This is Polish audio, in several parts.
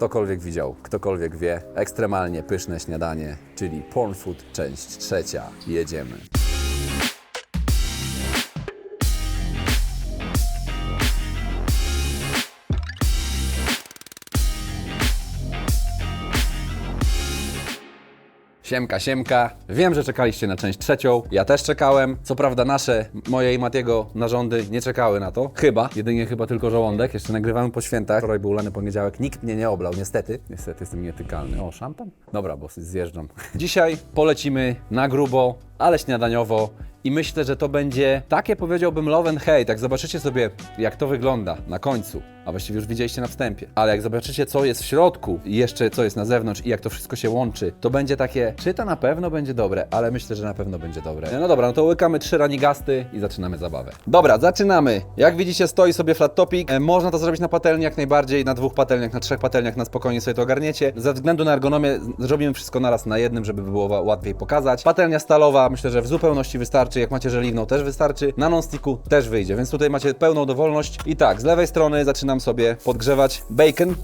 ktokolwiek widział, ktokolwiek wie, ekstremalnie pyszne śniadanie, czyli Porn Food, część trzecia. Jedziemy. Siemka, siemka. Wiem, że czekaliście na część trzecią. Ja też czekałem. Co prawda nasze, moje i Matiego narządy nie czekały na to. Chyba. Jedynie chyba tylko żołądek. Jeszcze nagrywamy po świętach. Wczoraj był lany poniedziałek. Nikt mnie nie oblał, niestety. Niestety jestem nietykalny. O, szampan? Dobra, bo zjeżdżam. Dzisiaj polecimy na grubo, ale śniadaniowo. I myślę, że to będzie takie powiedziałbym love and hate. Jak zobaczycie sobie, jak to wygląda na końcu, a właściwie już widzieliście na wstępie, ale jak zobaczycie, co jest w środku i jeszcze co jest na zewnątrz i jak to wszystko się łączy, to będzie takie, czy to na pewno będzie dobre, ale myślę, że na pewno będzie dobre. No dobra, no to łykamy trzy ranigasty i zaczynamy zabawę. Dobra, zaczynamy. Jak widzicie, stoi sobie flat topic. E, można to zrobić na patelni jak najbardziej, na dwóch patelniach, na trzech patelniach, na spokojnie sobie to ogarniecie. Ze względu na ergonomię zrobimy wszystko naraz na jednym, żeby było łatwiej pokazać. Patelnia stalowa myślę, że w zupełności wystarczy. Jak macie żeliwną też wystarczy. Na non-sticku też wyjdzie, więc tutaj macie pełną dowolność. I tak, z lewej strony zaczynam sobie podgrzewać bacon.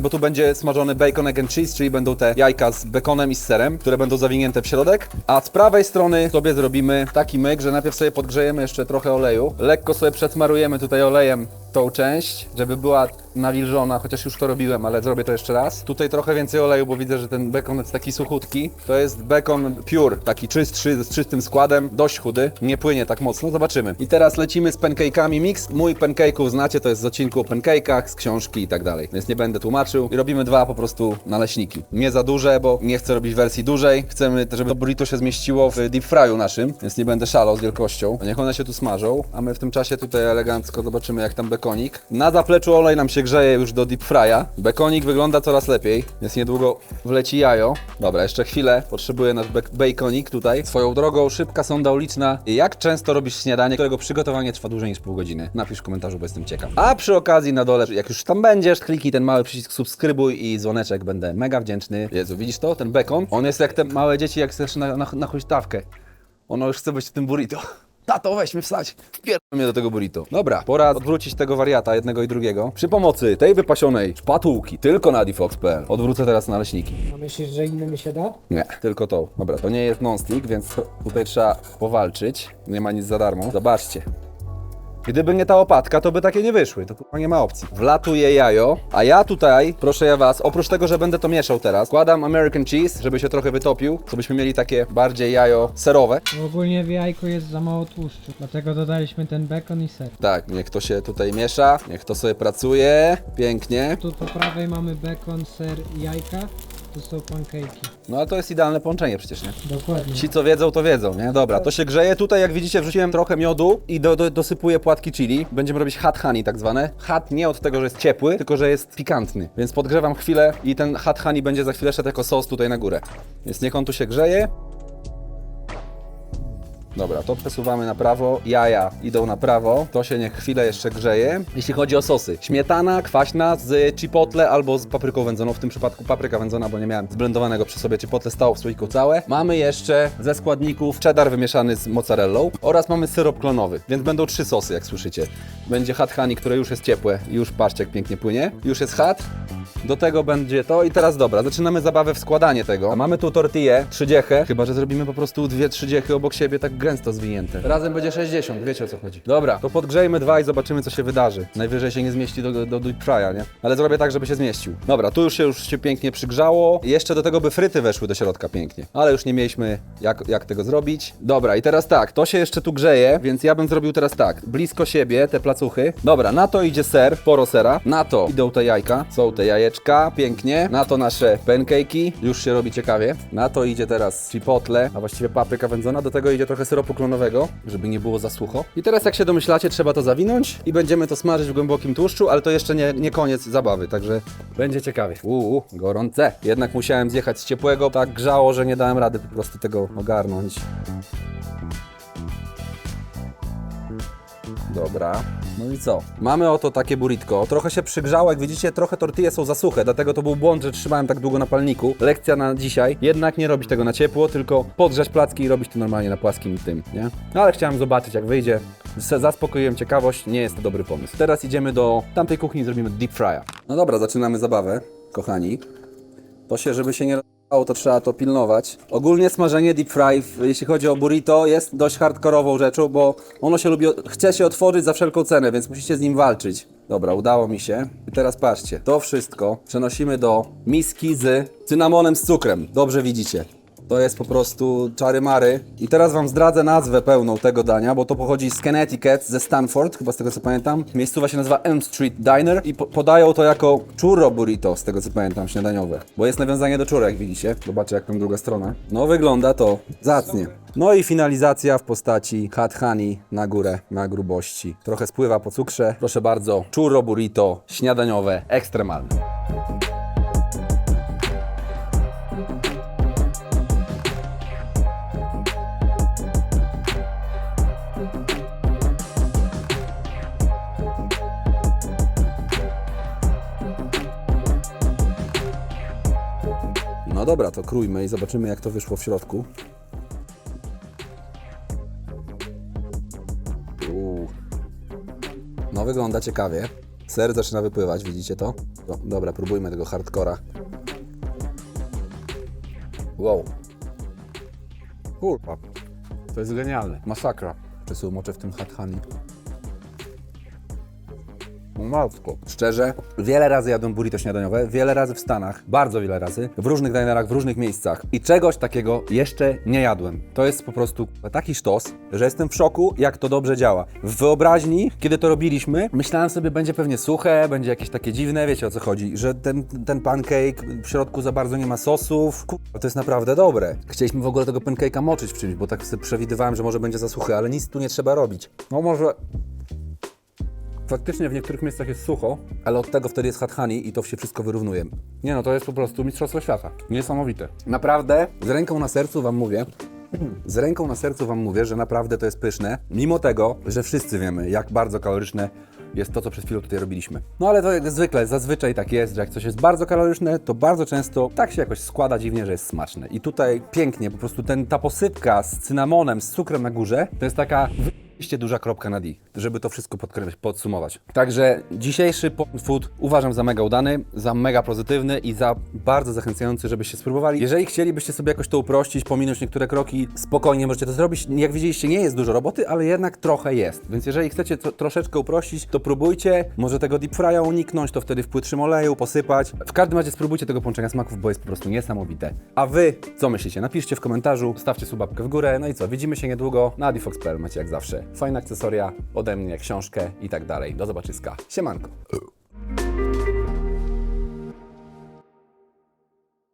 Bo tu będzie smażony bacon egg and cheese, czyli będą te jajka z bekonem i z serem, które będą zawinięte w środek. A z prawej strony sobie zrobimy taki myk, że najpierw sobie podgrzejemy jeszcze trochę oleju. Lekko sobie przesmarujemy tutaj olejem tą część, żeby była nawilżona, chociaż już to robiłem, ale zrobię to jeszcze raz. Tutaj trochę więcej oleju, bo widzę, że ten bekon jest taki suchutki. To jest bekon pure, taki czystszy, z czystym składem, dość chudy, nie płynie tak mocno, zobaczymy. I teraz lecimy z pancake'ami mix. Mój pancake'ów znacie, to jest z odcinku o pancake'ach, z książki i tak dalej, więc nie będę tłumaczył. I robimy dwa po prostu naleśniki. Nie za duże, bo nie chcę robić wersji dużej. Chcemy, żeby to burrito się zmieściło w deep fryu naszym, więc nie będę szalał z wielkością. Niech one się tu smażą, a my w tym czasie tutaj elegancko zobaczymy jak tam bekonik. Na zapleczu olej nam się grzeje już do deep fry'a. Bekonik wygląda coraz lepiej, więc niedługo wleci jajo. Dobra, jeszcze chwilę, potrzebuję nasz be- baconik tutaj. Swoją drogą, szybka sonda uliczna. Jak często robisz śniadanie, którego przygotowanie trwa dłużej niż pół godziny? Napisz w komentarzu, bo jestem ciekaw. A przy okazji na dole, jak już tam będziesz, kliknij ten mały przycisk subskrybuj i dzwoneczek, będę mega wdzięczny. Jezu, widzisz to? Ten bekon? On jest jak te małe dzieci, jak chcesz na, na, na huśtawkę. Ono już chce być w tym burrito. Tato, weź mnie wstać. Wpierdol mnie do tego burrito. Dobra, pora odwrócić tego wariata, jednego i drugiego. Przy pomocy tej wypasionej szpatułki, tylko na difox.pl. Odwrócę teraz naleśniki. A myślisz, że innymi się da? Nie, tylko to. Dobra, to nie jest non-stick, więc tutaj trzeba powalczyć. Nie ma nic za darmo. Zobaczcie. Gdyby nie ta opatka, to by takie nie wyszły. To kurwa nie ma opcji. Wlatuje jajo, a ja tutaj, proszę ja was, oprócz tego, że będę to mieszał teraz, kładam American cheese, żeby się trochę wytopił, żebyśmy mieli takie bardziej jajo serowe. Ogólnie w jajku jest za mało tłuszczu, dlatego dodaliśmy ten bekon i ser. Tak, niech to się tutaj miesza, niech to sobie pracuje. Pięknie. Tu po prawej mamy bekon, ser i jajka, tu są. No ale to jest idealne połączenie przecież, nie? Dokładnie. Ci co wiedzą, to wiedzą, nie? Dobra, to się grzeje. Tutaj jak widzicie wrzuciłem trochę miodu i do, do, dosypuję płatki chili. Będziemy robić hot honey tak zwane. Hot nie od tego, że jest ciepły, tylko że jest pikantny. Więc podgrzewam chwilę i ten hot honey będzie za chwilę szedł jako sos tutaj na górę. Więc niech on tu się grzeje. Dobra, to przesuwamy na prawo, jaja idą na prawo, to się niech chwilę jeszcze grzeje. Jeśli chodzi o sosy, śmietana kwaśna z chipotle albo z papryką wędzoną, w tym przypadku papryka wędzona, bo nie miałem zblendowanego przy sobie chipotle, stało w słoiku całe. Mamy jeszcze ze składników cheddar wymieszany z mozzarellą oraz mamy syrop klonowy, więc będą trzy sosy, jak słyszycie. Będzie hot honey, które już jest ciepłe, już patrzcie jak pięknie płynie, już jest hot. Do tego będzie to i teraz dobra, zaczynamy zabawę w składanie tego. A mamy tu tortillę, trzydziechę, chyba że zrobimy po prostu dwie trzydziechy obok siebie tak gęsto zwinięte. Razem będzie 60, wiecie o co chodzi. Dobra, to podgrzejmy dwa i zobaczymy co się wydarzy. Najwyżej się nie zmieści do, do, do deep fry'a, nie? Ale zrobię tak, żeby się zmieścił. Dobra, tu już się, już się pięknie przygrzało. Jeszcze do tego by fryty weszły do środka pięknie. Ale już nie mieliśmy jak, jak tego zrobić. Dobra, i teraz tak, to się jeszcze tu grzeje, więc ja bym zrobił teraz tak. Blisko siebie te placuchy. Dobra, na to idzie ser, sporo sera. Na to idą te jajka, są te jajeczka, pięknie. Na to nasze pancake'i, już się robi ciekawie. Na to idzie teraz chipotle, a właściwie papryka wędzona. Do tego idzie trochę syropu klonowego, żeby nie było za sucho. I teraz jak się domyślacie, trzeba to zawinąć i będziemy to smażyć w głębokim tłuszczu, ale to jeszcze nie, nie koniec zabawy, także będzie ciekawie. Uuu, gorące. Jednak musiałem zjechać z ciepłego, tak grzało, że nie dałem rady po prostu tego ogarnąć. Dobra. No i co? Mamy oto takie buritko. Trochę się przygrzało, jak widzicie, trochę tortille są za suche, dlatego to był błąd, że trzymałem tak długo na palniku. Lekcja na dzisiaj. Jednak nie robić tego na ciepło, tylko podgrzać placki i robić to normalnie na płaskim tym, nie? No ale chciałem zobaczyć, jak wyjdzie. zaspokoiłem ciekawość, nie jest to dobry pomysł. Teraz idziemy do tamtej kuchni i zrobimy deep fry'a. No dobra, zaczynamy zabawę, kochani. To się, żeby się nie to trzeba to pilnować. Ogólnie smażenie deep fry, jeśli chodzi o burrito, jest dość hardkorową rzeczą, bo ono się lubi, chce się otworzyć za wszelką cenę, więc musicie z nim walczyć. Dobra, udało mi się. I teraz patrzcie, to wszystko przenosimy do miski z cynamonem z cukrem. Dobrze widzicie. To jest po prostu czary mary. I teraz wam zdradzę nazwę pełną tego dania, bo to pochodzi z Connecticut, ze Stanford, chyba z tego co pamiętam. Miejscowa się nazywa Elm Street Diner i po podają to jako churro burrito, z tego co pamiętam, śniadaniowe. Bo jest nawiązanie do churro, jak widzicie. Zobaczcie jak tam druga strona. No wygląda to zacnie. No i finalizacja w postaci honey na górę, na grubości. Trochę spływa po cukrze. Proszę bardzo, churro burrito śniadaniowe, ekstremalne. No dobra, to krójmy i zobaczymy jak to wyszło w środku. Uuu. No wygląda ciekawie. Ser zaczyna wypływać, widzicie to? No, dobra, próbujmy tego hardcora. Wow. Kurwa. To jest genialne. Masakra. Czy moczę w tym hot honey. Matko. Szczerze, wiele razy jadłem burrito śniadaniowe, wiele razy w Stanach, bardzo wiele razy, w różnych dinerach, w różnych miejscach i czegoś takiego jeszcze nie jadłem. To jest po prostu taki sztos, że jestem w szoku, jak to dobrze działa. W wyobraźni, kiedy to robiliśmy, myślałem sobie, będzie pewnie suche, będzie jakieś takie dziwne, wiecie o co chodzi, że ten, ten pancake w środku za bardzo nie ma sosów. Kurwa, to jest naprawdę dobre. Chcieliśmy w ogóle tego pancake'a moczyć w czymś, bo tak sobie przewidywałem, że może będzie za suchy, ale nic tu nie trzeba robić. No może Faktycznie w niektórych miejscach jest sucho, ale od tego wtedy jest hot honey i to się wszystko wyrównuje. Nie no, to jest po prostu mistrzostwo świata. Niesamowite. Naprawdę, z ręką na sercu wam mówię, z ręką na sercu wam mówię, że naprawdę to jest pyszne, mimo tego, że wszyscy wiemy, jak bardzo kaloryczne jest to, co przed chwilą tutaj robiliśmy. No ale to jak zwykle, zazwyczaj tak jest, że jak coś jest bardzo kaloryczne, to bardzo często tak się jakoś składa dziwnie, że jest smaczne. I tutaj pięknie, po prostu ten, ta posypka z cynamonem, z cukrem na górze, to jest taka Oczywiście duża kropka na D, żeby to wszystko podsumować. Także dzisiejszy Food uważam za mega udany, za mega pozytywny i za bardzo zachęcający, żebyście spróbowali. Jeżeli chcielibyście sobie jakoś to uprościć, pominąć niektóre kroki, spokojnie możecie to zrobić. Jak widzieliście, nie jest dużo roboty, ale jednak trochę jest. Więc jeżeli chcecie to troszeczkę uprościć, to próbujcie. Może tego deep fry'a uniknąć, to wtedy w płytszym oleju posypać. W każdym razie spróbujcie tego połączenia smaków, bo jest po prostu niesamowite. A wy co myślicie? Napiszcie w komentarzu, stawcie subapkę w górę. No i co? Widzimy się niedługo na adifox.pl macie jak zawsze. Fajne akcesoria, ode mnie książkę i tak dalej. Do zobaczyska. Siemanko.